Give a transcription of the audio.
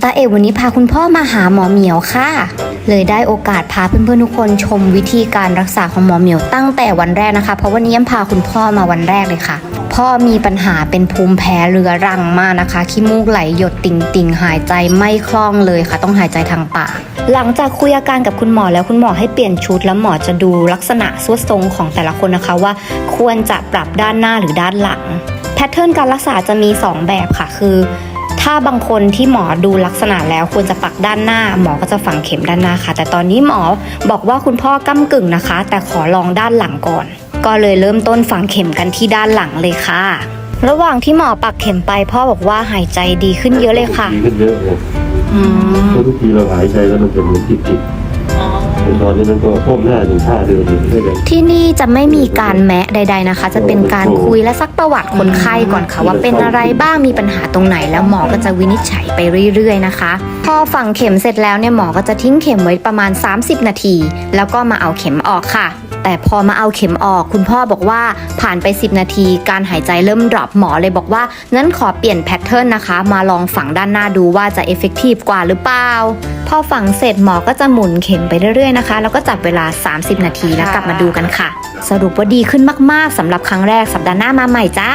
ตาเอ๋วันนี้พาคุณพ่อมาหาหมอเหมียวค่ะ เลยได้โอกาสพาเพื่อนๆทุกคนชมวิธีการรักษาของหมอเหมียวตั้งแต่วันแรกนะคะ เพราะวันนี้ยังพาคุณพ่อมาวันแรกเลยค่ะ พ่อมีปัญหาเป็นภูมิแพ้เรื้อรังมากนะคะขี้มูกไหลหยดติ่งติ่งๆหายใจไม่คล่องเลยค่ะ ต้องหายใจทางปาก หลังจากคุยอาการกับคุณหมอแล้วคุณหมอให้เปลี่ยนชุด แล้วหมอจะดูลักษณะสวดทรงของแต่ละคนนะคะว่า ควรจะปรับด้านหน้าหรือด้านหลังแพทเทิร์นการรักษาจะมี 2 แบบค่ะคือ ถ้าบางคนที่หมอดูลักษณะแล้วควรจะปักด้านหน้า หมอก็จะฝังเข็มด้านหน้าค่ะ แต่ตอนนี้หมอบอกว่าคุณพ่อก้ากึ่งนะคะ แต่ขอลองด้านหลังก่อน ก็เลยเริ่มต้นฝังเข็มกันที่ด้านหลังเลยค่ะ ระหว่างที่หมอปักเข็มไปพ่อบอกว่าหายใจดีขึ้นเยอะเลยค่ะดีขึ้นเยอะเลยอืม เพราะทุกทีเราหายใจแล้วมันจะเหมือนจิบจิบๆแตอนนี้มันก็ก้มหน้าถึงท่าเดินอยู่ได้เลยที่นี่จะไม่มีการแมะใด ๆนะคะ จะเป็นการคุยและซักประวัติคนไข้ก่อนค่ะว่าเป็นอะไรบ้างมีปัญหาตรงไหน แล้วหมอก็จะวินิจฉัยไปเรื่อยๆนะคะ พอฝังเข็มเสร็จแล้วเนี่ยหมอก็จะทิ้งเข็มไว้ประมาณ 30 นาที แล้วก็มาเอาเข็มออกค่ะ แต่พอมาเอาเข็มออกคุณพ่อบอกว่าผ่านไป 10 นาที การหายใจเริ่มดรอปหมอเลยบอกว่างั้นขอเปลี่ยนแพทเทิร์นนะคะ มาลองฝังด้านหน้าดูว่าจะเอฟเฟกตีฟกว่าหรือเปล่า อฝังเสร็จหมอก็จะหมุนเข็มไปเรื่อยๆนะคะ แล้วก็จับเวลา 30 นาทีแล้วกลับมาดูกันค่ะ สรุปว่าดีขึ้นมากๆสำหรับครั้งแรกสัปดาห์หน้ามาใหม่จ้า